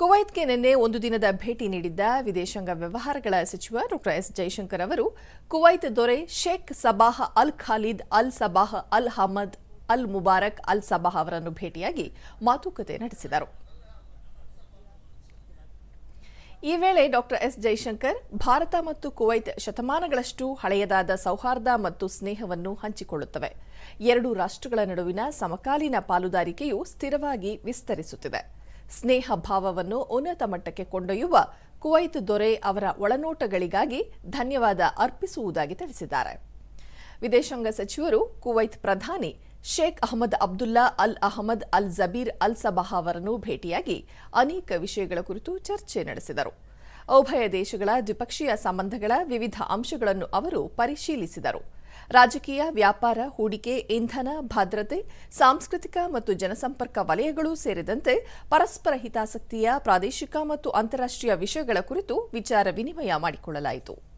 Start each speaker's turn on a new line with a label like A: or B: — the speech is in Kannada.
A: ಕುವೈತ್ಗೆ ನಿನ್ನೆ ಒಂದು ದಿನದ ಭೇಟಿ ನೀಡಿದ್ದ ವಿದೇಶಾಂಗ ವ್ಯವಹಾರಗಳ ಸಚಿವ ಡಾಕ್ಟರ್ ಎಸ್ ಜೈಶಂಕರ್ ಅವರು, ಕುವೈತ್ ದೊರೆ ಶೇಖ್ ಸಬಾಹ್ ಅಲ್ ಖಾಲಿದ್, ಅಲ್ ಸಬಾಹ್ ಅಲ್ ಹಮದ್, ಅಲ್ ಮುಬಾರಕ್, ಅಲ್ ಸಬಾಹ್ ಅವರನ್ನು ಭೇಟಿಯಾಗಿ ಮಾತುಕತೆ ನಡೆಸಿದರು. ಈ ವೇಳೆ ಡಾಕ್ಟರ್ ಎಸ್ ಜೈಶಂಕರ್, ಭಾರತ ಮತ್ತು ಕುವೈತ್ ಶತಮಾನಗಳಷ್ಟು ಹಳೆಯದಾದ ಸೌಹಾರ್ದ ಮತ್ತು ಸ್ನೇಹವನ್ನು ಹಂಚಿಕೊಳ್ಳುತ್ತವೆ. ಎರಡು ರಾಷ್ಟ್ರಗಳ ನಡುವಿನ ಸಮಕಾಲೀನ ಪಾಲುದಾರಿಕೆಯು ಸ್ಥಿರವಾಗಿ ವಿಸ್ತರಿಸುತ್ತಿದೆ. ಸ್ನೇಹ ಭಾವವನ್ನು ಉನ್ನತ ಮಟ್ಟಕ್ಕೆ ಕೊಂಡೊಯ್ಯುವ ಕುವೈತ್ ದೊರೆ ಅವರ ಒಳನೋಟಗಳಿಗಾಗಿ ಧನ್ಯವಾದ ಅರ್ಪಿಸುವುದಾಗಿ ತಿಳಿಸಿದ್ದಾರೆ. ವಿದೇಶಾಂಗ ಸಚಿವರು ಕುವೈತ್ ಪ್ರಧಾನಿ ಶೇಖ್ ಅಹಮದ್ ಅಬ್ದುಲ್ಲಾ ಅಲ್ ಅಹಮದ್ ಅಲ್ ಜಬೀರ್ ಅಲ್ ಸಬಾಹ್ ಅವರನ್ನು ಭೇಟಿಯಾಗಿ ಅನೇಕ ವಿಷಯಗಳ ಕುರಿತು ಚರ್ಚೆ ನಡೆಸಿದರು. ಉಭಯ ದೇಶಗಳ ದ್ವಿಪಕ್ಷೀಯ ಸಂಬಂಧಗಳ ವಿವಿಧ ಅಂಶಗಳನ್ನು ಅವರು ಪರಿಶೀಲಿಸಿದರು. ರಾಜಕೀಯ, ವ್ಯಾಪಾರ, ಹೂಡಿಕೆ, ಇಂಧನ, ಭದ್ರತೆ, ಸಾಂಸ್ಕೃತಿಕ ಮತ್ತು ಜನಸಂಪರ್ಕ ವಲಯಗಳು ಸೇರಿದಂತೆ ಪರಸ್ಪರ ಹಿತಾಸಕ್ತಿಯ ಪ್ರಾದೇಶಿಕ ಮತ್ತು ಅಂತಾರಾಷ್ಟ್ರೀಯ ವಿಷಯಗಳ ಕುರಿತು ವಿಚಾರ ವಿನಿಮಯ ಮಾಡಿಕೊಳ್ಳಲಾಯಿತು.